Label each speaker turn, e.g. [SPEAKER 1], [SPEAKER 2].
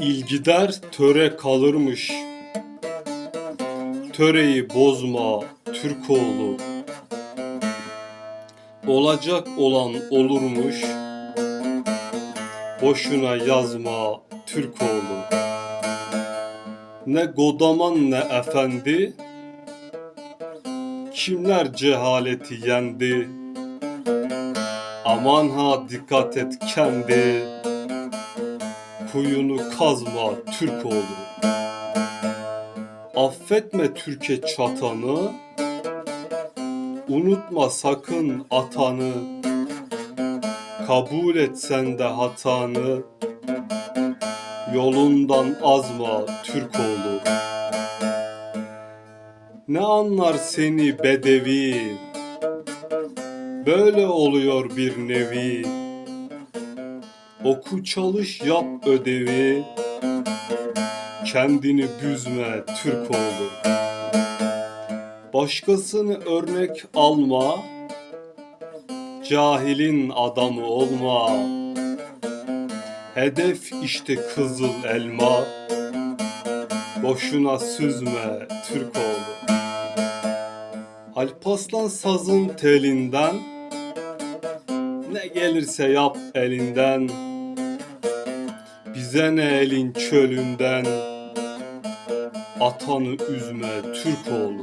[SPEAKER 1] İlgider töre kalırmış. Töreyi bozma Türkoğlu. Olacak olan olurmuş. Boşuna yazma Türkoğlu. Ne godaman ne efendi. Kimler cehaleti yendi. Aman ha dikkat et kendi. Kuyunu kazma Türkoğlu. Affetme Türkiye çatanı. Unutma sakın atanı. Kabul et sen de hatanı. Yolundan azma Türkoğlu. Ne anlar seni bedevi. Böyle oluyor bir nevi. Oku çalış yap ödevi. Kendini büzme Türkoğlu. Başkasını örnek alma. Cahilin adamı olma. Hedef işte kızıl elma. Boşuna süzme Türkoğlu. Alpaslan sazın telinden Ne gelirse yap elinden Bize ne elin çölünden Atanı üzme Türkoğlu